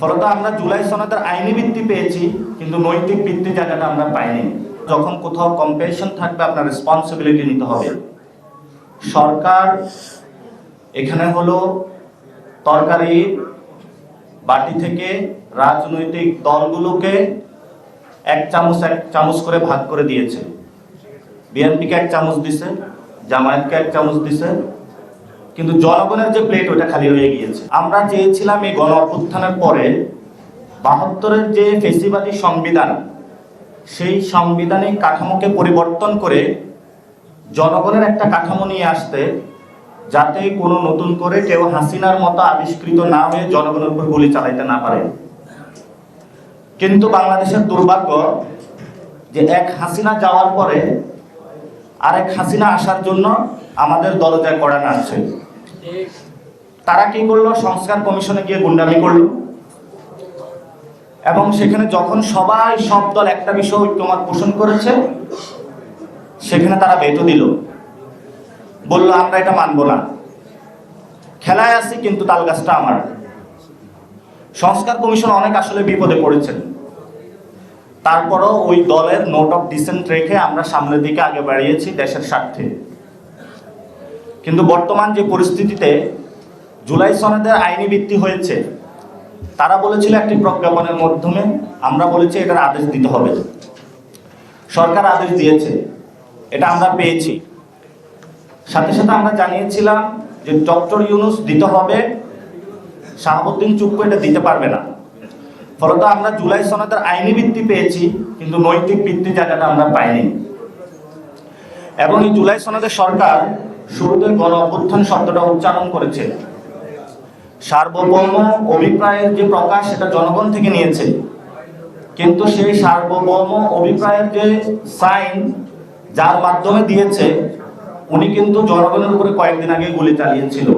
ফলত আমরা জুলাই সনদের আইনি ভিত্তি পেয়েছি, কিন্তু নৈতিক ভিত্তি জায়গাটা আমরা পাইনি। যখন কোথাও কম্পেশন থাকবে, আপনার রেসপন্সিবিলিটি নিতে হবে। সরকার এখানে হলো তরকারি বাটি থেকে রাজনৈতিক দলগুলোকে এক চামচ এক চামচ করে ভাগ করে দিয়েছে। বিএনপিকে এক চামচ দিছে, জামায়াতকে এক চামচ দিছে কিন্তু জনগণের যে প্লেট ওটা খালি হয়ে গিয়েছে। আমরা চেয়েছিলাম এই গণ অভ্যুত্থানের পরে বাহাত্তরের যে ফেসিবাদী সংবিধান, সেই সাংবিধানিক কাঠামোকে পরিবর্তন করে জনগণের একটা কাঠামো নিয়ে আসতে, যাতে কোনো নতুন করে কেউ হাসিনার মতো আবিষ্কৃত না হয়ে জনগণের উপর গুলি চালাইতে না পারে। কিন্তু বাংলাদেশের দুর্ভাগ্য যে এক হাসিনা যাওয়ার পরে আরেক হাসিনা আসার জন্য আমাদের দরজায় কড়া নাড়ছে। তারা কি করল? সংস্কার কমিশনে গিয়ে গুন্ডামি করল। এবং সেখানে যখন সবাই, সব দল একটা বিষয় ঐক্যমত পোষণ করেছে, সেখানে তারা ভেটো দিল। বলল, আমরা এটা মানবো না। খেলায় আছি, কিন্তু তাল গাছটা আমার। সংস্কার কমিশন অনেক আসলে বিপদে পড়েছেন তারপরও ওই দলের নোট অফ ডিসেন্ট রেখে আমরা সামনের দিকে আগে বাড়িয়েছি দেশের স্বার্থে। কিন্তু বর্তমান যে পরিস্থিতিতে জুলাই সনদের আইনি ভিত্তি হয়েছে, তারা বলেছিল একটি প্রজ্ঞাপনের মাধ্যমে আমরা বলেছি এটার আদেশ দিতে হবে। সরকার আদেশ দিয়েছে, এটা আমরা পেয়েছি। সাথে সাথে আমরা জানিয়েছিলাম যে ডক্টর ইউনুস দিতে হবে, শাহাবুদ্দিন চুপ্পু এটা দিতে পারবে না। ফলত আমরা জুলাই সনদের আইনি ভিত্তি পেয়েছি, কিন্তু নৈতিক ভিত্তি জায়গাটা আমরা পাইনি। এবং এই জুলাই সনদের সরকার শুরুতে গণ অভ্যুত্থান শব্দটা উচ্চারণ করেছে। সার্বভৌম অভিপ্রায়ের যে প্রকাশ সেটা জনগণ থেকে নিয়েছে। কিন্তু সেই সার্বভৌম অভিপ্রায়ের যে সাইন যার মাধ্যমে দিয়েছে, উনি কিন্তু জনগণের উপরে কয়েকদিন আগে গুলি চালিয়েছিল।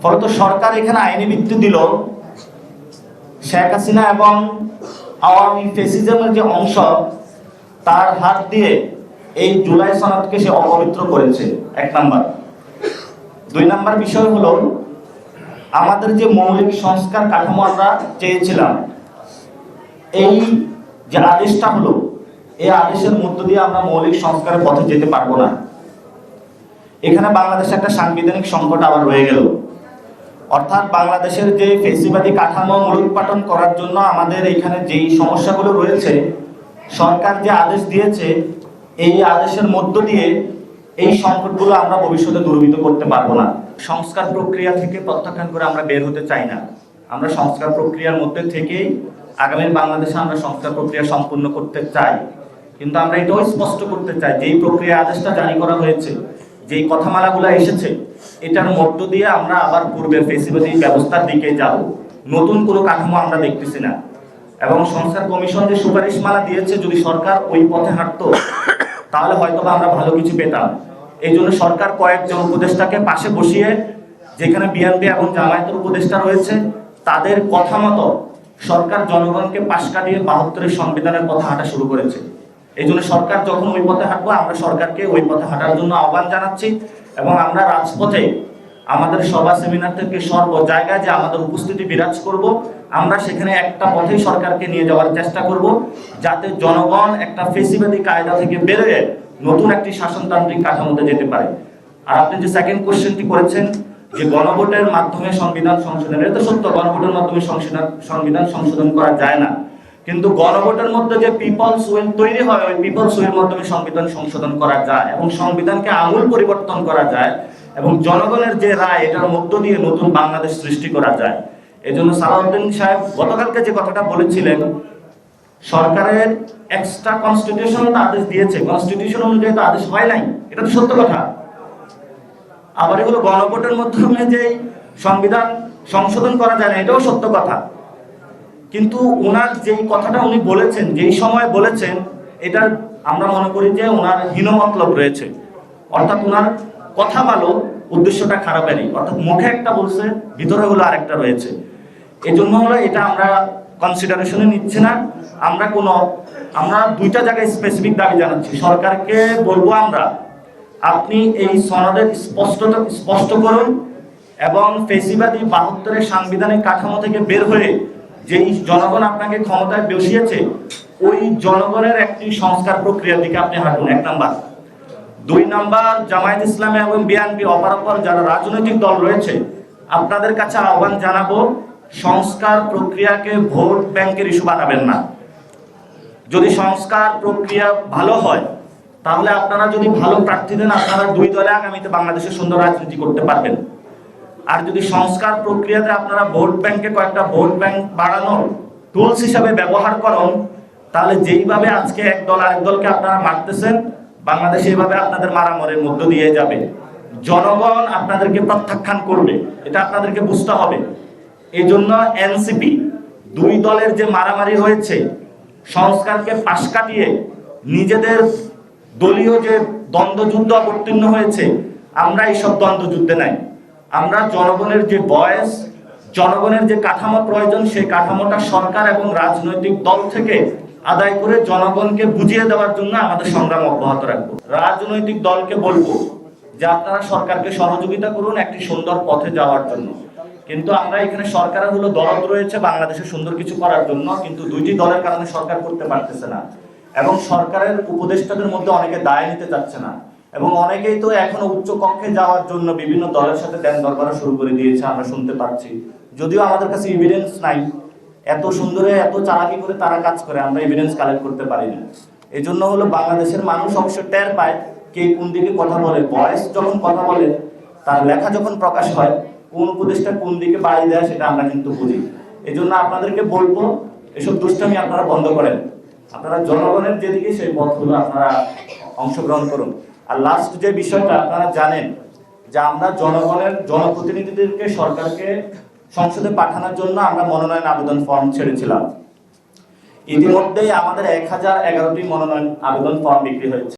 ফলত সরকার এখানে আইনি ভিত্তি দিল। শেখ হাসিনা এবং আওয়ামী ফেসিজমের যে অংশ, তার হাত দিয়ে এই জুলাই সনদকে সে অপবিত্র করেছে। এক নাম্বার। দুই নাম্বার বিষয় হলো, আমাদের যে মৌলিক সংস্কার কাঠামো আমরা চেয়েছিলাম, এই যে আদেশটা হলো, এই আদেশের মধ্য দিয়ে আমরা মৌলিক সংস্কারের পথে যেতে পারব না। এখানে বাংলাদেশে একটা সাংবিধানিক সংকট আবার রয়ে গেল। অর্থাৎ বাংলাদেশের যে ফেসিবাদী কাঠামো মূলোৎপাটন করার জন্য আমাদের এখানে যেই সমস্যাগুলো রয়েছে, সরকার যে আদেশ দিয়েছে এই আদেশের মধ্য দিয়ে এই সংকটগুলো আমরা ভবিষ্যতে দূরীভূত করতে পারব না। সংস্কার প্রক্রিয়া থেকে প্রত্যাখ্যান করে আমরা বের হতে চাই না। আমরা সংস্কার প্রক্রিয়ার মধ্যে থেকেই আগামী বাংলাদেশে আমরা সংস্কার প্রক্রিয়া সম্পূর্ণ করতে চাই। কিন্তু আমরা এটাও স্পষ্ট করতে চাই, যেই প্রক্রিয়া আদেশটা জারি করা হয়েছে, যেই কথামালাগুলো এসেছে, এটার মধ্য দিয়ে আমরা আবার পূর্বের ফেসিবাদী ব্যবস্থার দিকে যাব। নতুন কোনো কাঠামো আমরা দেখতেছি না। এবং সংস্কার কমিশন যে সুপারিশমালা দিয়েছে, যদি সরকার ওই পথে হাঁটতো তাহলে হয়তো আমরা ভালো কিছু পেতাম। এই জন্য সরকার কয়েকজন উপদেষ্টাকে পাশে বসিয়ে, যেখানে বিএনপি এবং জামায়াতের উপদেষ্টা রয়েছে, তাদের কথা মতো সরকার জনগণকে পাশ কাটিয়ে বাহাত্তরের সংবিধানের পথে হাঁটা শুরু করেছে। এই জন্য সরকার যখন ওই পথে হাঁটবো, আমরা সরকারকে ওই পথে হাঁটার জন্য আহ্বান জানাচ্ছি এবং আমরা রাজপথে আমাদের সভা সেমিনার থেকে সর্ব জায়গায় যে আমাদের উপস্থিতি বিরাজ করব আমরা সেখানে একটা পথেই সরকারকে নিয়ে যাওয়ার চেষ্টা করব যাতে জনগণ একটা ফেসিবাদী কায়দা থেকে বেরোয় নতুন একটি শাসনতান্ত্রিক কাঠামোতে যেতে পারে। আর আপনি যে সেকেন্ড কোশ্চেনটি করেছেন, যে গণভোটের মাধ্যমে সংবিধান সংশোধন, এটা সত্য, গণভোটের মাধ্যমে সংশোধন, সংবিধান সংশোধন করা যায় না। কিন্তু গণভোটের মধ্যে যে পিপলস ওয়েল তৈরি হয়, ওই পিপলস ওয়ের মাধ্যমে সংবিধান সংশোধন করা যায় এবং সংবিধানকে আমূল পরিবর্তন করা যায় এবং জনগণের যে রায়, এটার মধ্য দিয়ে নতুন বাংলাদেশ সৃষ্টি করা যায়। এই জন্য সালাউদ্দিন সাহেব গতকালকে যে কথাটা বলেছিলেন, সরকারের এক্সট্রা কনস্টিটিউশন আদেশ দিয়েছে। কনস্টিটিউশন অনুযায়ী তো আদেশ হয় নাই। এটা তো সত্য কথা। আবার এগুলো গণভোটের মাধ্যমে যে সংবিধান সংশোধন করা যায় না, এটাও সত্য কথা। কিন্তু ওনার যেই কথাটা উনি বলেছেন, যেই সময় বলেছেন এটা আমরা মনে করি যে ওনার হীনমতলব রয়েছে। অর্থাৎ ওনার কথা ভালো, উদ্দেশ্যটা খারাপ নেই অর্থাৎ মুখে একটা বলছে, ভিতরে হলো আরেকটা রয়েছে। এই জন্য হলো এটা আমরা কনসিডারেশনে নিচ্ছি না। আমরা কোনো, আমরা দুইটা জায়গায় স্পেসিফিক দাবি জানাচ্ছি। সরকারকে বলব আমরা, আপনি এই সনদের স্পষ্টতা, স্পষ্ট করুন এবং ফেসিবাদী বাহাত্তরের সাংবিধানিক কাঠামো থেকে বের হয়ে যেই জনগণ আপনাকে ক্ষমতায় বসিয়েছে, ওই জনগণের একটি সংস্কার প্রক্রিয়ার দিকে আপনি হাঁটুন। এক নাম্বার। দুই নাম্বার, জামায়াত ইসলামী এবং বিএনপি অপরাপর যারা রাজনৈতিক দল রয়েছে, আপনাদের কাছে আহ্বান জানাব সংস্কার প্রক্রিয়াকে ভোট ব্যাংকের ইস্যু বানাবেন না। যদি সংস্কার প্রক্রিয়া ভালো হয়, তাহলে আপনারা যদি ভালো প্রার্থী দেন, আপনারা দুই দলে আগামীতে বাংলাদেশে সুন্দর রাজনীতি করতে পারবেন। আর যদি সংস্কার প্রক্রিয়াতে আপনারা ভোট ব্যাংকে কয়েকটা ভোট ব্যাংক বাড়ানোর টুলস হিসাবে ব্যবহার করুন, তাহলে যেইভাবে আজকে এক দল আরেক দলকে আপনারা মারতেছেন, বাংলাদেশ এইভাবে আপনাদের মারামারের মধ্য দিয়ে যাবে। জনগণ আপনাদেরকে প্রত্যাখ্যান করবে, এটা আপনাদেরকে বুঝতে হবে। এই জন্য এনসিপি দুই দলের যে মারামারি হয়েছে, সংস্কারকে পাশ কাটিয়ে নিজেদের দলীয় যে দ্বন্দ্বযুদ্ধ অবতীর্ণ হয়েছে, আমরা এইসব দ্বন্দ্বযুদ্ধে নাই। আমরা জনগণের যে বয়স, জনগণের যে কাঠামো প্রয়োজন, সেই কাঠামোটা সরকার এবং রাজনৈতিক দল থেকে আদায় করে জনগণকে বুঝিয়ে দেওয়ার জন্য আমাদের সংগ্রাম অব্যাহত রাখব। রাজনৈতিক দলকে বলব যে আপনারা সরকারকে সহযোগিতা করুন একটি সুন্দর পথে যাওয়ার জন্য। কিন্তু আমরা এখানে সরকারের হলো দরদ রয়েছে বাংলাদেশে সুন্দর কিছু করার জন্য, কিন্তু দুইটি দলের কারণে সরকার করতে পারতেছে না। এবং সরকারের উপদেষ্টাদের মধ্যে অনেকে দায় নিতে চাচ্ছে না। এবং অনেকেই তো এখনও উচ্চ কক্ষে যাওয়ার জন্য বিভিন্ন দলের সাথে দেন দরবার শুরু করে দিয়েছে, আমরা শুনতে পাচ্ছি। যদিও আমাদের কাছে এভিডেন্স নাই। এত সুন্দরে, এত চালাকি করে তারা কাজ করে, আমরা এভিডেন্স কালেক্ট করতে পারি না এই জন্য হলো বাংলাদেশের মানুষ অবশ্য টের পায় কে কোন দিকে কথা বলে। বয়স যখন কথা বলে, তার লেখা যখন প্রকাশ হয় কোন উপদেশটা কোন দিকে বাড়ি দেয় সেটা আমরা কিন্তু বুঝি। এই জন্য আপনাদেরকে বলব, এসব দুষ্টামি আপনারা বন্ধ করেন। আপনারা জনগণের যেদিকে সেই পথগুলো আপনারা অংশগ্রহণ করুন। আর লাস্ট যে বিষয়টা আপনারা জানেন, যে আমরা জনগণের জনপ্রতিনিধিদেরকে সরকারকে সংসদে পাঠানোর জন্য আমরা মনোনয়ন আবেদন ফর্ম ছেড়েছিলাম। ইতিমধ্যেই আমাদের এক হাজার এগারোটি মনোনয়ন আবেদন ফর্ম বিক্রি হয়েছে।